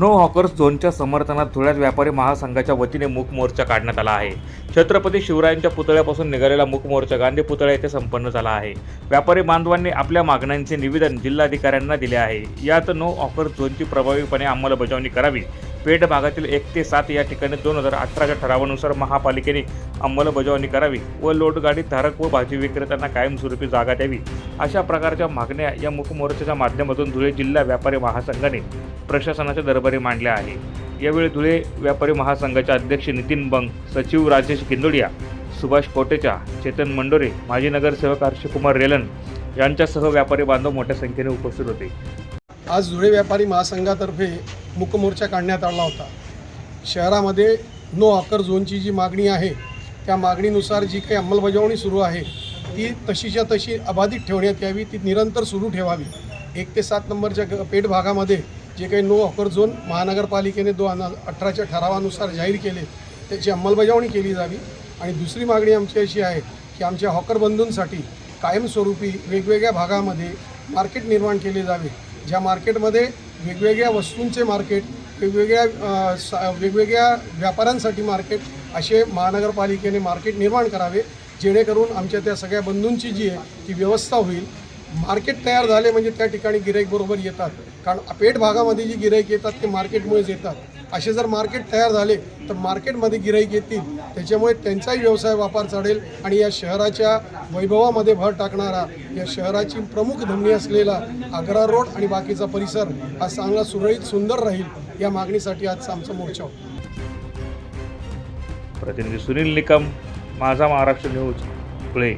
No hawkers झोनच्या समर्थनात धुळ्यात व्यापारी महासंघाच्या वतीने मूक मोर्चा काढण्यात आला आहे. छत्रपती शिवरायांच्या पुतळ्यापासून निघालेला मूक मोर्चा गांधी पुतळा येथे संपन्न झाला आहे. व्यापारी बांधवांनी आपल्या मागण्यांचे निवेदन जिल्हाधिकाऱ्यांना दिले आहे. यात नो हॉकर्स झोनची प्रभावीपणे अंमलबजावणी करावी पेठ भागातील एक ते सात या ठिकाणी दोन हजार अठराच्या ठरावानुसार महापालिकेने अंमलबजावणी करावी व लोटगाडी धारक व भाजी विक्रेत्यांना कायमस्वरूपी जागा द्यावी अशा प्रकारच्या मागण्या या मुखमोर्चाच्या माध्यमातून धुळे जिल्हा व्यापारी महासंघाने प्रशासनाच्या दरबारी मांडल्या आहे. यावेळी धुळे व्यापारी महासंघाचे अध्यक्ष नितीन बंग सचिव राजेश किंदोडिया सुभाष कोटेचा चेतन मंडोरे माजी नगरसेवक हर्षकुमार रेलन यांच्यासह व्यापारी बांधव मोठ्या संख्येने उपस्थित होते. आज धुळे व्यापारी महासंघातर्फे मुकमोर्चा काढण्यात आला होता. शहरामध्ये नो हॉकर झोनची जी मागणी आहे त्या मागणीनुसार जी काही अंमलबजावणी सुरू आहे ती तशीच्या तशी अबाधित ठेवण्यात यावी ती निरंतर सुरू ठेवावी. एक ते सात नंबरच्या ग- पेठ भागामध्ये जे काही नो हॉकर झोन महानगरपालिकेने दोन अठराच्या ठरावानुसार जाहीर केले त्याची अंमलबजावणी केली जावी. आणि दुसरी मागणी आमची अशी आहे की आमच्या हॉकर बंधूंसाठी कायमस्वरूपी वेगवेगळ्या भागामध्ये मार्केट निर्माण केले जावे. ज्या मार्केटमध्ये वेगवेगळ्या वस्तूंचे मार्केट वेगवेगळ्या सा- वेगवेगळ्या व्यापाऱ्यांसाठी मार्केट असे महानगरपालिकेने मार्केट निर्माण करावे जेणेकरून आमच्या त्या सगळ्या बंधूंची जी आहे ती व्यवस्था होईल. मार्केट तयार झाले म्हणजे त्या ठिकाणी गिराईक बरोबर येतात. कारण पेठ भागामध्ये जी गिराईक येतात ते मार्केटमुळेच येतात. असे जर मार्केट तयार झाले तर मार्केटमध्ये गिराईक येतील. त्याच्यामुळे त्यांचाही व्यवसाय वापर चढेल आणि या शहराच्या वैभवामध्ये भर टाकणारा या शहराची प्रमुख धमनी असलेला आग्रा रोड आणि बाकीचा परिसर हा चांगला सुरळीत सुंदर राहील या मागणीसाठी आजचा आमचा मोर्चा प्रतिनिधी सुनील निकम माझा महाराष्ट्र न्यूज धुळे